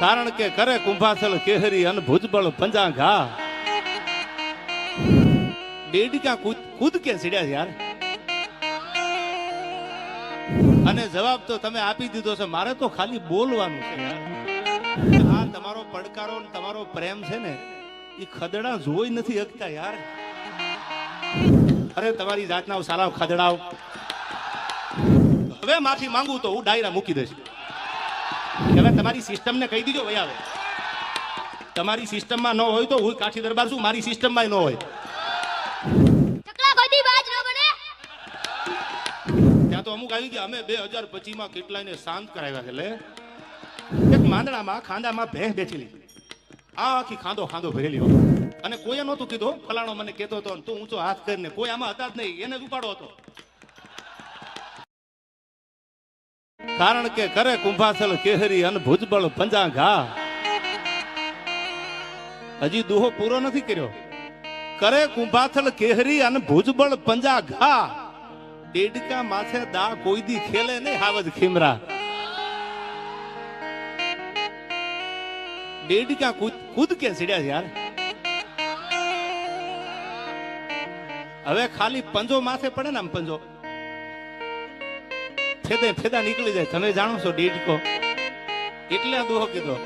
કારણ કે કરે કુંભાસલ કેહરી અન ભુજબળ પંજા ઘા ડેડિકા કૂદ કૂદ કે સીડ્યા યાર? અને જવાબ તો તમે આપી દીધો છે, મારે તો ખાલી બોલવાનું છે યાર. આ તમારો પડકારો તમારો પ્રેમ છે ને, એ ખદડા જોઈ નથી શકતા યાર. અરે, તમારી જાતના સારા ખદડાવ હવે માફી માંગુ તો હું ડાયરા મૂકી દઈશ. તમારી સિસ્ટમને કહી દીજો ભાઈ આવે. તમારી સિસ્ટમમાં ન હોય તો હું કાઠી દરબાર છું મારી સિસ્ટમમાં ન હોય. ત્યાં તો અમુક આવી ગયા અમે બે હજાર પચીસમાં કેટલાયને શાંત કરાવ્યા છે લે. એક માંદડામાં ખાંદામાં ભેંસ બેઠેલી આ આખી ખાંદો ખાંદો ભરેલી હોય અને કોઈએ નહોતું કીધું ફલાણો મને કહેતો હતો તું ઊંચો હાથ કરીને કોઈ આમાં હતા જ નહીં એને જ ઉપાડો હતો. કારણ કે કરે કુંભાસલ કેહરી અન ભુજબળ પંજા ઘા હજી દુહો પૂરો નથી કર્યો. કરે કુંભાથલ કેહરી અને ભુજબળ પંજા ઘા ડેડકા માથે દા કોઈ દી ખેલે નહીં હાવજ ખીમરા. ડેડકા કૂદ કે સીડ્યા યાર? હવે ખાલી પંજો માથે પડે ને આમ પંજો. ફેદે ફેદા નીકળી જાય. તમે જાણો છો, ડેડકો? એટલે આ દોહો કીધો?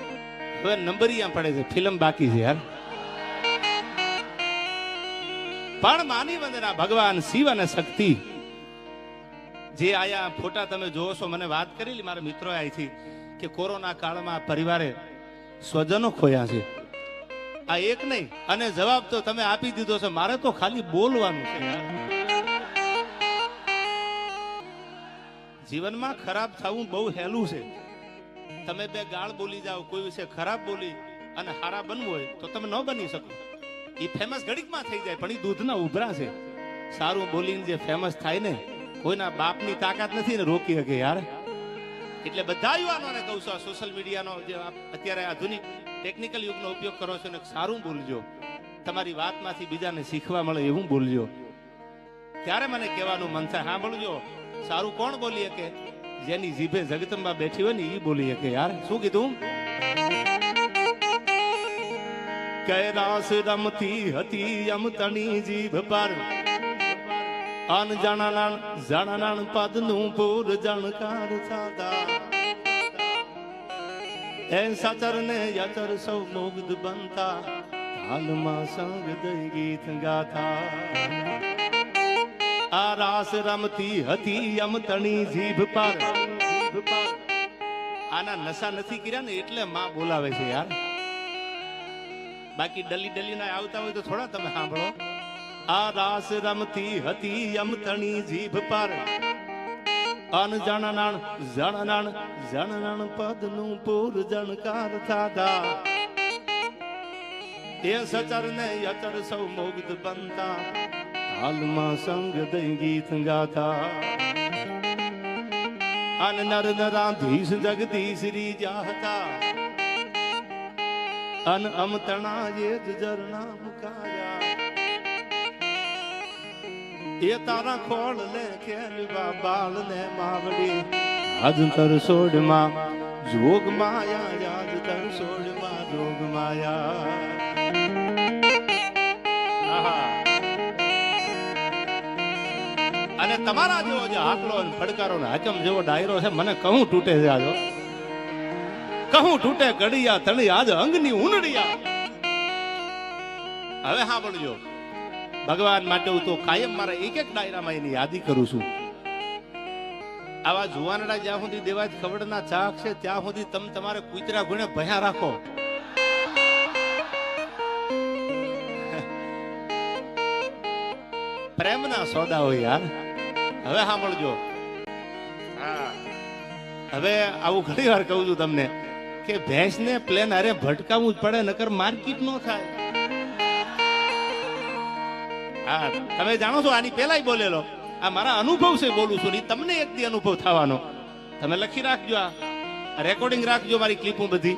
હવે નંબરિયા પડે છે, ફિલ્મ બાકી છે યાર. પણ માની વંદના, ભગવાન શિવ અને શક્તિ જે આયા ફોટા તમે જોવો છો, મને વાત કરેલી મારા મિત્રો અહીંથી કે કોરોના કાળમાં પરિવારે સ્વજનો ખોયા છે. આ એક નહીં, અને જવાબ તો તમે આપી દીધો છે, મારે તો ખાલી બોલવાનું છે યાર. જીવનમાં ખરાબ થવું બહુ હેલું છે. તમે બે ગાળ બોલી જાઓ, કોઈ વિશે ખરાબ બોલી અને હારા બનવું હોય તો તમે ન બની શકો. એ ફેમસ ઘડીકમાં થઈ જાય, પણ એ દૂધના ઉભરા છે. સારું બોલીને જે ફેમસ થાય ને, કોઈના બાપની તાકાત નથી ને રોકી શકે યાર. એટલે બધા યુવાનોને કહું છું, આ સોશિયલ મીડિયાનો જે અત્યારે આધુનિક ટેકનિકલ યુગનો ઉપયોગ કરો છો ને, સારું બોલજો. તમારી વાતમાંથી બીજાને શીખવા મળે એવું બોલજો. ત્યારે મને કહેવાનું મન થાય સાંભળજો સારું કોણ બોલી શકે? જેની જીભે જગતંબા બેઠી હોય ને એ બોલી શકે યાર. શું કીધું? કૈલાસ રમતી હતી અમતણી જીભ પર. અન જાણાનાણ જાણાનાણ પદનું પૂર જાણકાર સાદા એ સચર ને યચર સૌ મુગ્ધ બનતા. હાલમાં સંગ દઈ ગીત ગાતા. આ રાસ રમતી હતી અમતણી જીભ પર. આના નશા નથી કર્યા ને એટલે માં બોલાવે છે યાર. બાકી ડલી ડલી ના આવતા હોય તો થોડા તમે સાંભળો. આ રાસ રમતી હતી અમતણી જીભ પર. અન જણનણ જણનણ પદનું પૂર જણકાર થાતા. એ સચર ને અચર સૌ મુગ્ધ બનતા. હાલમાં સંગ દઈ ગીત ગાતા. અન નર નરાધીશ જગદીશ રી જાહતા અન અમતણા જ ઝરણા મુકાયા. એ તારા ખોળ લે ખેલવા બાળ ને માવડી. આજ તર સોડમાં જોગ માયા આજ તર સોડમાં જોગ માયા અને તમારા જેવો જે હાકલો અને ફડકારો ને હાચમ જેવો ડાયરો છે, મને કહું તૂટે છે આજો. કહું તૂટે ઘડિયા તણી આજ અંગની ઉનડિયા. હવે હા બોલજો. ભગવાન માટે હું તો કાયમ મારા એક એક ડાયરામાં એની યાદી કરું છું. આવા જુવાનડા જ્યાં સુધી દેવાજ ખવડના ચાક છે, ત્યાં સુધી તમે તમારે કુતરા ગુણે ભયા રાખો. પ્રેમના સોદા હોય યાર. હવે સાંભળજો. હવે આવું ઘણી વાર કહું છું તમને કે ભેંસને પ્લેન અરે ભટકાવવું જ પડે, નકર માર્કેટ નો થાય. હા, તમે જાણો છો આની પેલાય બોલેલો. આ મારા અનુભવ છે બોલું છું તમને એક દી અનુભવ થવાનો. તમે લખી રાખજો આ. રેકોર્ડિંગ રાખજો મારી ક્લિપો બધી.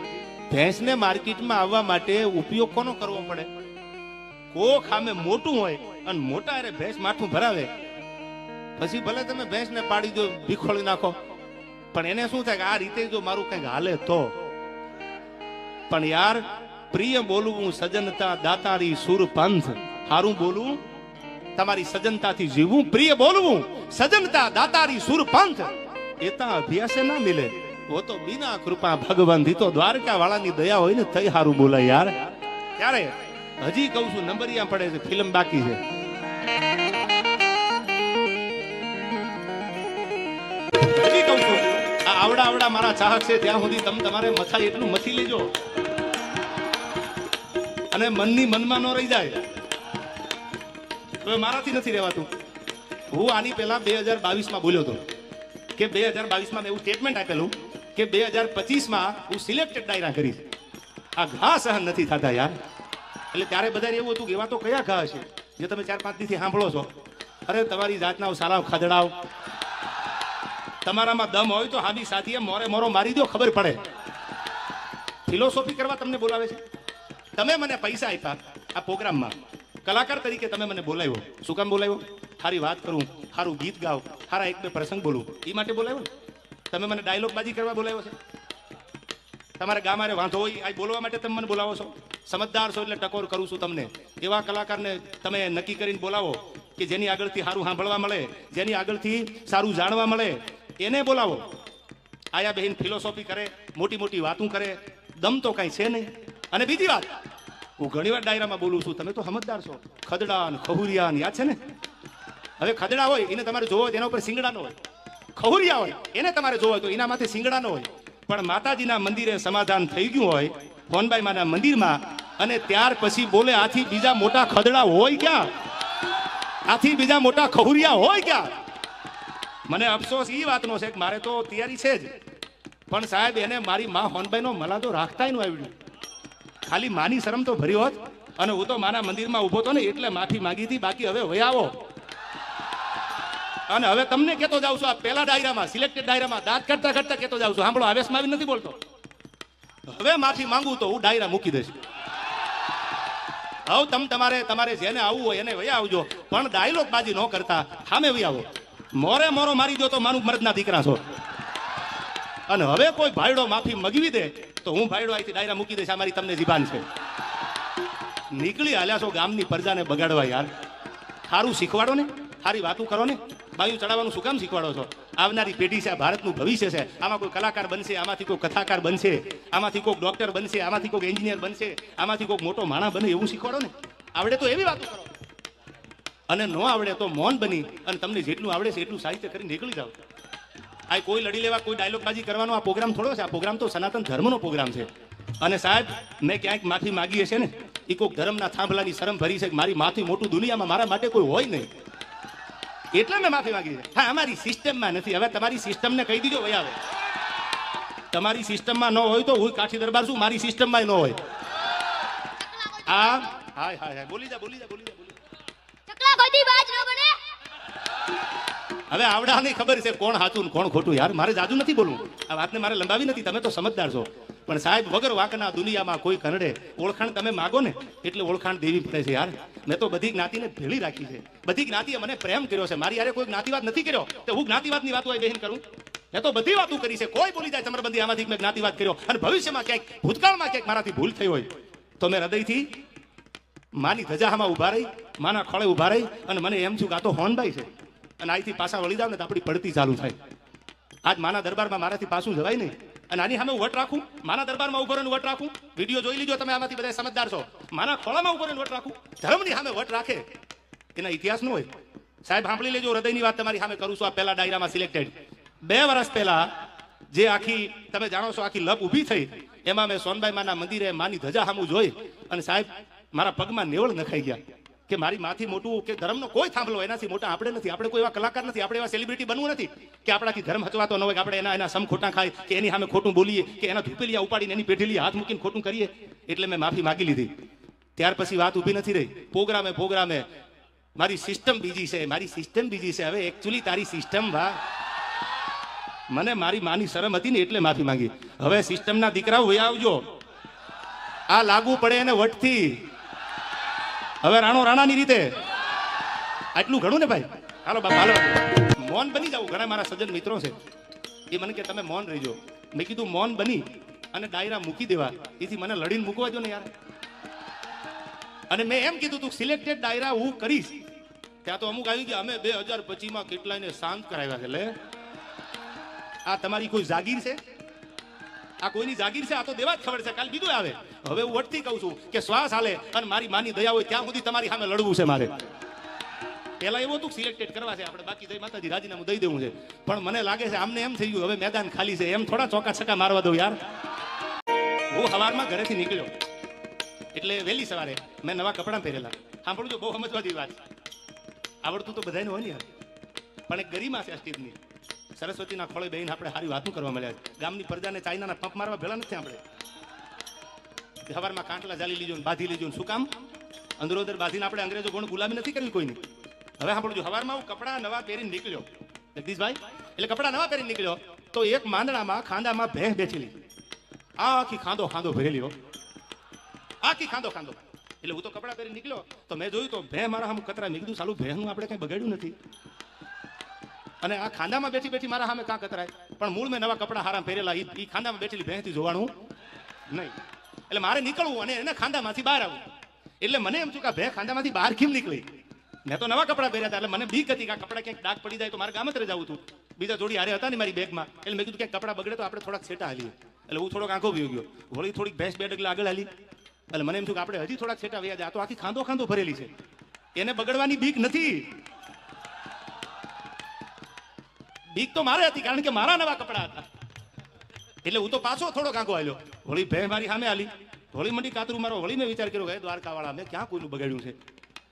ભેંસને માર્કેટમાં આવવા માટે ઉપયોગ કોનો કરવો પડે? કોક સામે મોટું હોય અને મોટા અરે ભેંસ માથું ભરાવે. પછી ભલે તમે ભેંસને પાડી દો, ભીખોળી નાખો. પણ એને શું થાય કે આ રીતે જો મારું કંઈક હાલે તો? પણ યાર, પ્રિય બોલવું સજનતા દાતારી સુર પંથ. હારું બોલવું? તમારી સજનતાથી જીવવું પ્રિય બોલવું? સજનતા દાતારી સુર પંથ. એતા અભ્યાસે ના મિલે. વો તો બિના કૃપા ભગવાન તો દ્વારકા વાળાની દયા હોય ને તઈ હારું બોલાય યાર. ત્યારે હજી કહું છું, નંબરિયા પડે છે, ફિલ્મ બાકી છે. આવડા આવડા મારા ચાહક છે, ત્યાં સુધી તમે તમારે મથાય એટલું મથી લેજો. અને મનની મનમાં ન રહી જાય. હવે મારાથી નથી રહેવાતું. હું આની પહેલા બે હજાર બાવીસમાં બોલ્યો હતો કે બે હજાર બાવીસમાં મેં એવું સ્ટેટમેન્ટ આપેલું કે બે હજાર પચીસમાં હું સિલેક્ટેડ ડાયરા કરીશ. આ ઘા સહન નથી થતા યાર. એટલે ત્યારે બધાને એવું હતું કે એવા તો કયા ઘા છે જે તમે ચાર પાંચ દીથી સાંભળો છો. અરે તમારી જાતના સારા ખદડાવ તમારામાં દમ હોય તો હાબી સાથીએ મોરે મોરો મારી દો, ખબર પડે. ફિલોસોફી કરવા તમને બોલાવે છે? તમે મને પૈસા આપ્યા આ પ્રોગ્રામમાં. કલાકાર તરીકે તમે મને બોલાવ્યો. શું કામ બોલાવ્યો? સારી વાત કરું સારું ગીત ગાઓ સારા એક બે પ્રસંગ બોલું. એ માટે બોલાવ્યો? તમે મને ડાયલોગ બાજી કરવા બોલાવ્યો છે? તમારા ગામારે વાંધો હોય આ બોલવા માટે તમે મને બોલાવો છો? સમજદાર છો એટલે ટકોર કરું છું તમને. એવા કલાકારને તમે નક્કી કરીને બોલાવો કે જેની આગળથી સારું સાંભળવા મળે, જેની આગળથી સારું જાણવા મળે એને બોલાવો. આયા બહેન ફિલોસોફી કરે, મોટી મોટી વાતું કરે, દમ તો કાંઈ છે નહીં. અને બીજી વાત, હું ઘણી વાર ડાયરામાં બોલું છું, તમે તો સમજદાર છો. ખદડા ને ખહુરિયા યાદ છે ને? હવે ખદડા હોય, એને તમારે જોવો હોય એના ઉપર સિંગડા હોય. ખહુરિયા હોય, એને તમારે જોવો હોય તો એના માથે સિંગડા હોય. પણ માતાજીના મંદિરે સમાધાન થઈ ગયું હોય ફોનબાઈ માના મંદિરમાં, અને ત્યાર પછી બોલે આથી બીજા મોટા ખદડા હોય ક્યાં? આથી બીજા મોટા ખહુરિયા હોય ક્યાં? મને અફસોસ એ વાતનો છે કે મારે તો તૈયારી છે જ. પણ સાહેબ, એને મારી માં હોનબાઈનો મલાદો રાખતા નું આવ્યું. ખાલી માની શરમ તો ભરી હોત. અને હું તો મારા મંદિરમાં ઊભો હતો ને એટલે માફી માંગી હતી. બાકી હવે વહી આવો. અને હવે તમને કહેતો જાઉં છું, આ પહેલા ડાયરામાં, સિલેક્ટેડ ડાયરામાં, દાંત કરતા કરતા કહેતો જાઉં છું. સાંભળો, આવેશમાં આવી નથી બોલતો. હવે માફી માંગુ તો હું ડાયરા મૂકી દઈશ. હવે તમ તમારે તમારે જેને આવવું હોય એને વહી આવજો. પણ ડાયલોગ બાજી ન કરતા. સામે વહી આવો. મોરે મોરો મારી દો તો મારું મર્દના દીકરા છો. અને હવે કોઈ ભાઈડો માફી મગવી દે તો હું ભાઈડો અહીંથી ડાયરા મૂકી દઈશ. અમારી મારી તમને જીભાન છે. નીકળી હાલ્યા છો ગામની પ્રજાને બગાડવા યાર. સારું શીખવાડો ને સારી વાતું કરો ને. બાયું ચડાવવાનું શું કામ શીખવાડો છો? આવનારી પેઢી છે ભારતનું ભવિષ્ય છે. આમાં કોઈ કલાકાર બનશે, આમાંથી કોઈ કથાકાર બનશે, આમાંથી કોઈ ડોક્ટર બનશે, આમાંથી કોઈ એન્જિનિયર બનશે, આમાંથી કોઈ મોટો માણા બને એવું શીખવાડો ને. આવડે તો એવી વાતો કરો. અને ન આવડે તો મૌન બની અને તમને જેટલું આવડે છે એટલું સાહિત્ય કરી નીકળી જાઓ. આ કોઈ લડી લેવા, કોઈ ડાયલોગબાજી કરવાનો આ પ્રોગ્રામ થોડો છે. આ પ્રોગ્રામ તો સનાતન ધર્મનો પ્રોગ્રામ છે. અને સાહેબ, મેં ક્યાંક માફી માગી હશે ને એ કોઈક ધર્મના થાંભલાની શરમ ભરી છે મારી માથી મોટું દુનિયામાં મારા માટે કોઈ હોય નહીં. એટલે મેં માફી માગી છે. હા, અમારી સિસ્ટમમાં નથી. હવે તમારી સિસ્ટમને કહી દીજો ભાઈ આવે. તમારી સિસ્ટમમાં ન હોય તો હું કાઠી દરબાર છું, મારી સિસ્ટમમાં ન હોય. આ હાય હાય હાય. બોલી જા બોલી જા બોલી જા. હવે આવડાની ખબર છે કોણ સાચું કોણ ખોટું. યાર, મારે જાજુ નથી બોલવું. આ વાતને મારે લંબાવી નથી. તમે તો સમજદાર છો. પણ સાહેબ, વગર વાંકના દુનિયામાં કોઈ કરડે ઓળખાણ તમે માગો ને, એટલે ઓળખાણ દેવી પડે છે યાર. મેં તો બધી જ્ઞાતિને ભેળી રાખી છે. બધી જ્ઞાતિએ મને પ્રેમ કર્યો છે. મારી યારે કોઈ જ્ઞાતિવાદ નથી કર્યો. તો હું જ્ઞાતિવાદની વાતો હોય બહેન કરું? મેં તો બધી વાતો કરી છે. કોઈ બોલી જાય ચમરબંધી આમાંથી મેં જ્ઞાતિવાદ કર્યો. અને ભવિષ્યમાં ક્યાંક, ભૂતકાળમાં ક્યાંક મારાથી ભૂલ થઈ હોય, તો મેં હૃદયથી માની ધજામાં ઊભા રહી માના ખોળે ઊભા રહી અને મને એમ છું કે આ તો હોનભાઈ છે. અને અહીંથી પાછા વળી જાવ ને તો આપણી પડતી ચાલુ થાય. આજ માના દરબારમાં મારાથી પાછું જવાય નહીં. અને આની સામે વટ રાખું? માના દરબારમાં ઊભો રહીને વટ રાખું? વીડિયો જોઈ લીજો તમે આમાંથી બધા સમજદાર છો. માના ખોળામાં ઊભો વટ રાખું? ધર્મની સામે વટ રાખે. એના ઇતિહાસ નો હોય. સાહેબ, સાંભળી લેજો, હૃદયની વાત તમારી સામે કરું છું. આ પહેલા ડાયરામાં સિલેક્ટેડ બે વર્ષ પહેલા જે આખી, તમે જાણો છો, આખી લપ ઊભી થઈ, એમાં મેં સોનબાઈ માના મંદિરે માની ધજા સામું જોઈ. અને સાહેબ, મારા પગમાં નેવળ નખાઈ ગયા. કે મારી માથી મોટું કે ધર્મનો કોઈ થાંભલો એનાથી મોટા આપણે નથી. આપણે કોઈ એવા કલાકાર નથી. આપણે એવા સેલિબ્રિટી બનવું નથી. કે આપણાથી ધર્મ હચવાતો ન હોય, કે આપણે એના એના સમ ખોટા ખાય, કે એની સામે ખોટું બોલીએ, કે એના ધૂપેલિયા ઉપાડીને એની પેઢીલી હાથ મૂકીને ખોટું કરીએ. એટલે મેં માફી માગી લીધી. ત્યાર પછી વાત ઊભી નથી રહી. પ્રોગ્રામે પ્રોગ્રામે મારી સિસ્ટમ બીજી છે, મારી સિસ્ટમ બીજી છે. હવે એકચ્યુઅલી તારી સિસ્ટમ વા. મને મારી માની શરમ હતી ને એટલે માફી માંગી. હવે સિસ્ટમના દીકરાઓ આવજો. આ લાગુ પડે એને વટથી. હવે રાણો રાણાની રીતે. આટલું ઘણું ને ભાઈ? હાલો બાપા, હાલો. મૌન બની જાવ ઘણા મારા સજ્જન મિત્રો છે. એ મને કે તમે મૌન રહીજો. મેં કીધું મૌન બની અને ડાયરા મૂકી દેવા. એથી મને લડીને મૂકવા દો ને યાર. અને મેં એમ કીધું તું સિલેક્ટેડ ડાયરા, હું કરીશ. ત્યાં તો અમુક આવી ગયા અમે બે હજાર પચીસમાં કેટલાયને શાંત કરાવ્યા છે. આ તમારી કોઈ જાગીર છે? આ કોઈની જાગીર છે? આ તો દેવા જ ખબર છે. કાલ બીજું આવે. હવે હું વટથી કહું છું કે શ્વાસ હાલે અને મારી માની દયા હોય ત્યાં સુધી તમારી સામે લડવું છે મારે. પેલા એવું હતું સિલેક્ટેડ કરવા છે, આપણે બાકી જય માતાજી, રાજીનામું દઈ દેવું છે. પણ મને લાગે છે આમને એમ થઈ ગયું, હવે મેદાન ખાલી છે, એમ થોડા ચોકા છકા મારવા દઉં યાર. હું સવારમાં ઘરેથી નીકળ્યો. એટલે વહેલી સવારે મેં નવા કપડાં પહેરેલા. સાંભળું બહુ સમજવા જેવી વાત. આવડતું તો બધાને હોય ને યાર. પણ એક ગરિમા છે આ સરસ્વતીના ખોળે બેહીને આપણે સારી વાતો કરવા મળ્યા ગામની પ્રજાને ચાઇનાના પંપ મારવા ભેળા નથી આપણે સવારમાં કાંટલા જાલી લીજો બાંધી લીજો શું કામ? અંદરો અંદર બાંધીને આપણે અંગ્રેજો કોણ ગુલામી નથી કરવી કોઈની. હવે સાંભળજો, સવારમાં હું કપડા નવા પહેરીને નીકળ્યો. જગદીશભાઈ, એટલે કપડા નવા પહેરીને નીકળ્યો, તો એક માંદડામાં ખાંદામાં ભેંસ બેઠેલી આખી ખાંદો ખાંદો ભરેલી આખી ખાંદો ખાંદો. એટલે હું તો કપડા પહેરી નીકળ્યો, તો મેં જોયું તો ભેં મારા સામે કતરા નીકળ્યું, સાલું ભેંનું આપણે કંઈ બગાડ્યું નથી. અને આ ખાંદામાં બેઠી બેઠી મારા સામે કાં કતરાય? પણ મૂળ મેં નવા કપડા હારા પહેરેલા એ ખાંદામાં બેઠેલી ભેંથી જોવાનું નહીં. એટલે મારે નીકળવું અને એના ખાંદામાંથી બહાર આવવું. એટલે મને એમ થયું કે ભે ખાંદામાંથી બહાર કેમ નીકળી? મેં તો નવા કપડા પહેર્યા હતા, એટલે મને બીક હતી કે આ ક્યાંક ડાક પડી જાય તો મારે ગામત્રે જવું હતું બીજા જોડી હારે હતા ને મારી બેગમાં. એટલે મેં કીધું ક્યાંક કપડા બગડે તો આપણે થોડાક છેટા હાલીએ. એટલે હું થોડોક આંખો ભી ગયો. વળી થોડીક ભેંસ બે ડગલા આગળ હાલી. એટલે મને એમ થયું કે આપણે હજી થોડાક છેટા વ્યા આ તો આખી ખાંદો ખાંદો ભરેલી છે. એને બગડવાની બીક નથી. બીક તો મારે હતી, કારણ કે મારા નવા કપડા હતા. એટલે હું તો પાછો થોડો કાંકો આવ્યો હોળી ભે મારી સામે આલી. હોળી મંડી કાતરું મારો મેં વિચાર કર્યો કે દ્વારકા વાળા મેં ક્યાં કોઈનું બગાડ્યું છે?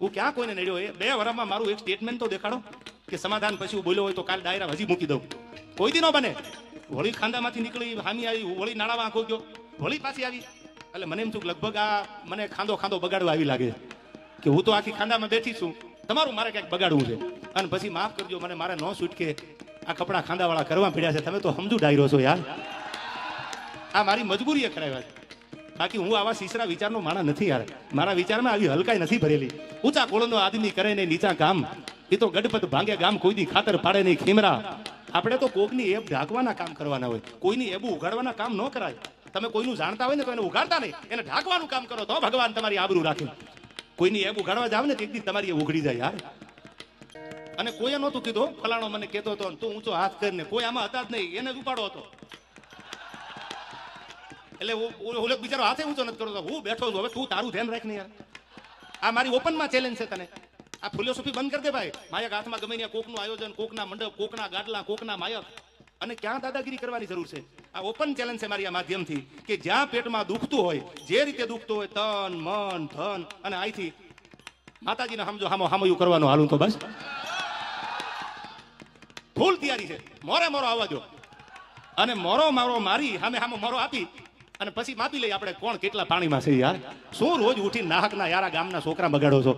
હું ક્યાં કોઈને નડ્યો એ? બે વરામાં મારું એક સ્ટેટમેન્ટ તો દેખાડો, કે સમાધાન પછી હું બોલ્યો હોય તો કાલ ડાયરા હજી મૂકી દઉં. કોઈ દી ન બને. હોળી ખાંદામાંથી નીકળી, હામી આવી વળી નાળામાં આંખો ગયો. હોળી પાછી આવી. એટલે મને એમ છું લગભગ આ મને ખાંદો ખાંદો બગાડવા આવી લાગે. કે હું તો આખી ખાંદામાં બેઠી છું. તમારું મારે ક્યાંક બગાડવું છે? અને પછી માફ કરજો, મને મારે ન છૂટકે આ કપડાં ખાંદાવાળા કરવા પડ્યા છે. તમે તો સમજુ ડાયરો છો યાર. આ મારી મજબૂરી એ કરાવ્યા છે. બાકી હું આવા સીસરા વિચારનો માણા નથી યાર. મારા વિચારમાં આવી હલકાઈ નથી ભરેલી. ઊંચા કોળનો આદમી કરે ને નીચા કામ એ તો ગડપત ભાંગે ગામ કોઈ દી ખાતર પાડે નહીં ખીમરા. આપણે તો કોકની એબ ઢાંકવાના કામ કરવાના હોય. કોઈની એબું ઉગાડવાના કામ ન કરાય. તમે કોઈનું જાણતા હોય ને તો એને ઉગાડતા નહીં. એને ઢાંકવાનું કામ કરો તો ભગવાન તમારી આબરૂ રાખે. કોઈની એબ ઉગાડવા જાવ ને એક દી તમારી ઉઘડી જાય યાર. અને કોઈએ નહોતું કીધું, ફલાણો મને કહેતો હતો તું ઊંચો હાથ કરીને. કોઈ આમાં હતા જ નહીં. એને જ ઉપાડો હતો. એટલે ઓલો બિચારો હાથે ઊંચો નથી કરતો. હું બેઠો છું હવે, તું તારું ધ્યાન રાખ ને યાર. આ મારી ઓપનમાં ચેલેન્જ છે તને. આ ફિલોસોફી બંધ કરી દે ભાઈ. માયક હાથમાં ગમે કોકનું આયોજન, કોકના મંડપ, કોકના ગાડલા કોકના માયક. અને ક્યાં દાદાગીરી કરવાની જરૂર છે? આ ઓપન ચેલેન્જ છે મારી આ માધ્યમથી કે જ્યાં પેટમાં દુખતું હોય, જે રીતે દુખતું હોય, તન, મન, ધન અને અહીંથી માતાજીને સમજો હામો, હામયું કરવાનું હાલું તો બસ. ફૂલ તૈયારી છે. મોરે મોરો આવવા દો અને મોરો મારો મારી સામે સામો મોરો આપી. અને પછી માપી લઈએ આપણે કોણ કેટલા પાણીમાં છે યાર? શું રોજ ઉઠી નાહકના યારા ગામના છોકરા બગાડો છો?